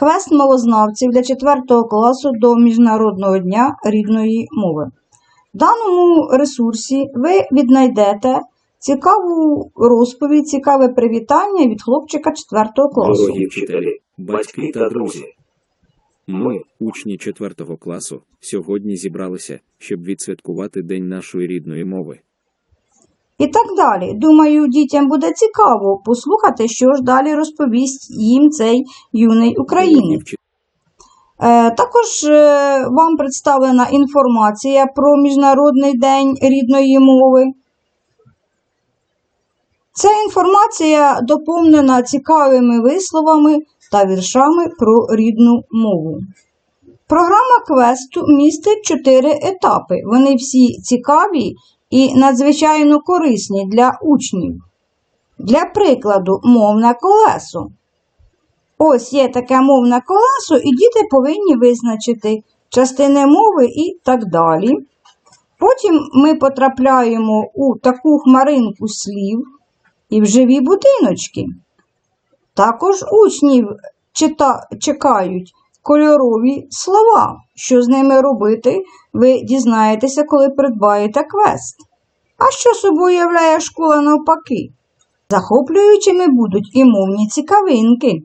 Квест мовознавців для 4 класу до Міжнародного дня рідної мови. В даному ресурсі ви віднайдете цікаву розповідь, цікаве привітання від хлопчика 4 класу. Дорогі вчителі, батьки та друзі. Ми, учні 4 класу, сьогодні зібралися, щоб відсвяткувати День нашої рідної мови. І так далі. Думаю, дітям буде цікаво послухати, що ж далі розповість їм цей юний українець. Е, Також е, вам представлена інформація про Міжнародний день рідної мови. Ця інформація доповнена цікавими висловами та віршами про рідну мову. Програма квесту містить чотири етапи. Вони всі цікаві і надзвичайно корисні для учнів. Для прикладу, мовне колесо. Ось є таке мовне колесо, і діти повинні визначити частини мови і так далі. Потім ми потрапляємо у таку хмаринку слів і в живі будиночки. Також учнів чита... чекають кольорові слова. Що з ними робити, ви дізнаєтеся, коли придбаєте квест. А що собою являє школа навпаки? Захоплюючими будуть і мовні цікавинки.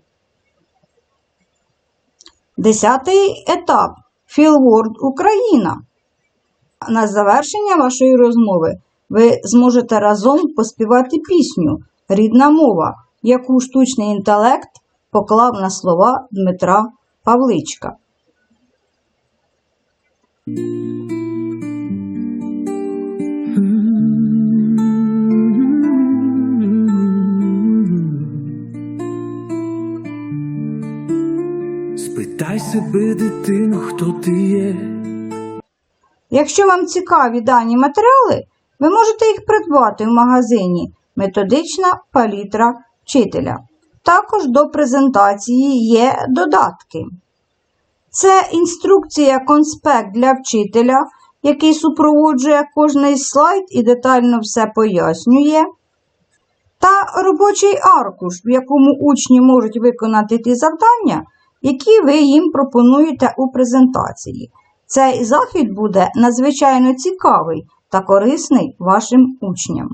Десятий етап Філворд Україна. На завершення вашої розмови ви зможете разом поспівати пісню Рідна мова, яку штучний інтелект поклав на слова Дмитра Павличка. Спитай себе, дитино, хто ти є. Якщо вам цікаві дані матеріали, ви можете їх придбати в магазині Методична палітра вчителя. Також до презентації є додатки. Це інструкція конспект для вчителя, який супроводжує кожний слайд і детально все пояснює. Та робочий аркуш, в якому учні можуть виконати ті завдання, які ви їм пропонуєте у презентації. Цей захід буде надзвичайно цікавий та корисний вашим учням.